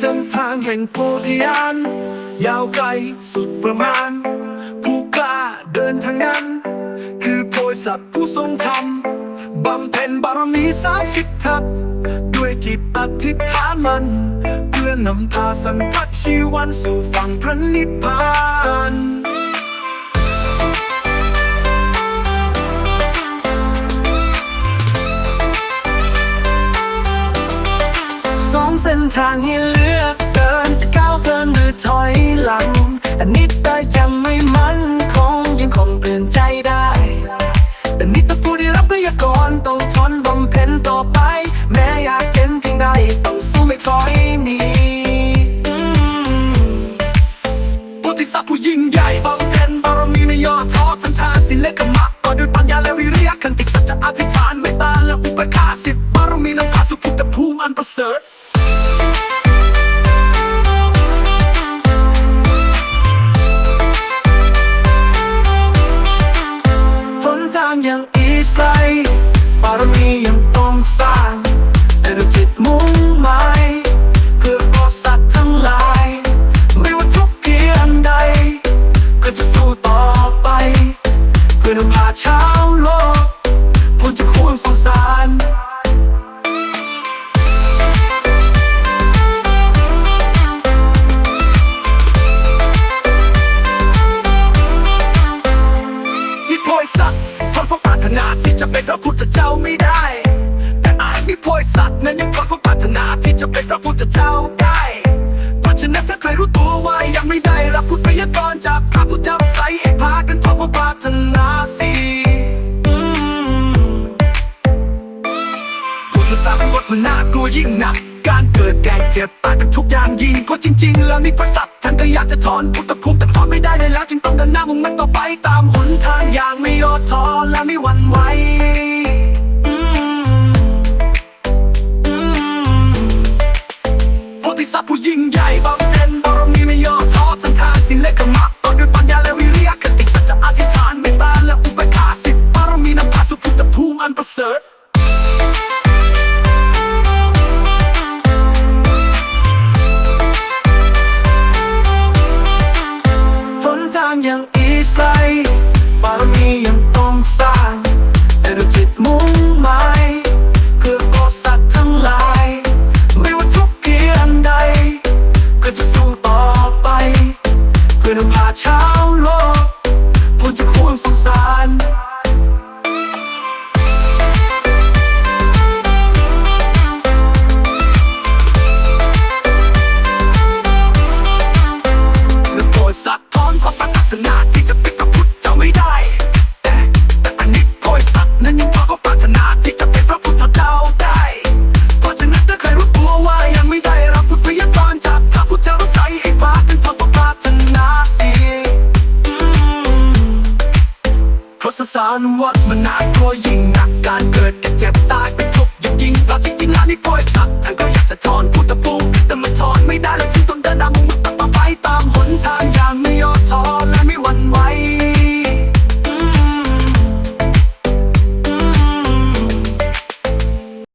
ส้นทางแห่งโพธิญาณยาวไกลสุดประมาณ ผู้กล้าเดินทางนั้น คือโพยสัตว์ผู้ทรงธรรมบำเพ็ญบารมีสามสิบทัศด้วยจิตอธิษฐานมัน เพื่อนำพาสังกัดชีวันสู่ฝั่งพระนิพพาน นทางให้เลือกเดินจะก้าวเดินหรือถอยหลัง อันนี้ได้ยังไม่มั่นคงยังคงเปลี่ยนใจได้แต่นี่ต้องผู้ได้รับพยากรณ์ต้องทนบำเพ็ญต่อไป แม้อยากเห็นเพียงใดต้องสู้ไม่ถอยหนีอืมโพธิสัตว์ผู้ยิ่งใหญ่บำเพ็ญบารมีไม่ย่อท้อทันทานศิลกมะก็ด้วยปัญญาและวิริยะขันติสัจจะอธิษฐานเมตตาและอุปการสิทธิบารมีนำพาสู่พุทธภูมิอันประเสริฐ ชาวโลกพ้นจากควงสงสารมีโพยสัตว์ทนความปรารถนาที่จะเป็นพระพุทธเจ้าไม่ได้ แต่อาจมีโพยสัตว์นั้นยังทนความปรารถนาที่จะเป็นพระพุทธเจ้าได้ เพราะฉะนั้นถ้าใครรู้ตัวว่ายังไม่ได้ พุทธยากรจากพระพุทธเจ้าใสให้พากันทนควาปรารถนาสิอืมพุทธศาสนามันน่ากลัวยิ่งหนัก การเกิดแก่เจ็บตายเป็นทุกอย่างยิ่งเพราะจริง ๆ แล้วนี่พระสัตว์ท่านก็อยากจะถอนพุทธภูมิแต่ถอนไม่ได้เลยแล้ว จึงต้องเดินหน้ามุ่งมั่นต่อไปตามหนทางอย่างไม่ย่อท้อและไม่หวั่นไหวอืมอืมโพธิสัตว์ผู้ยิ่งใหญ่บำ เพ็ญบารมีไม่ยอมท้อทันทานสิเลกมะต่อด้วยปัญญาและวิริยะคติสัจจะอธิษฐานเมตตาและอุปกาสิทธิบาร สารวัฏมันน่ากลัวยิ่งหนักการเกิดแก่เจ็บตายเป็นทุกข์อย่างยิ่งเพราะจริงๆแล้วนี่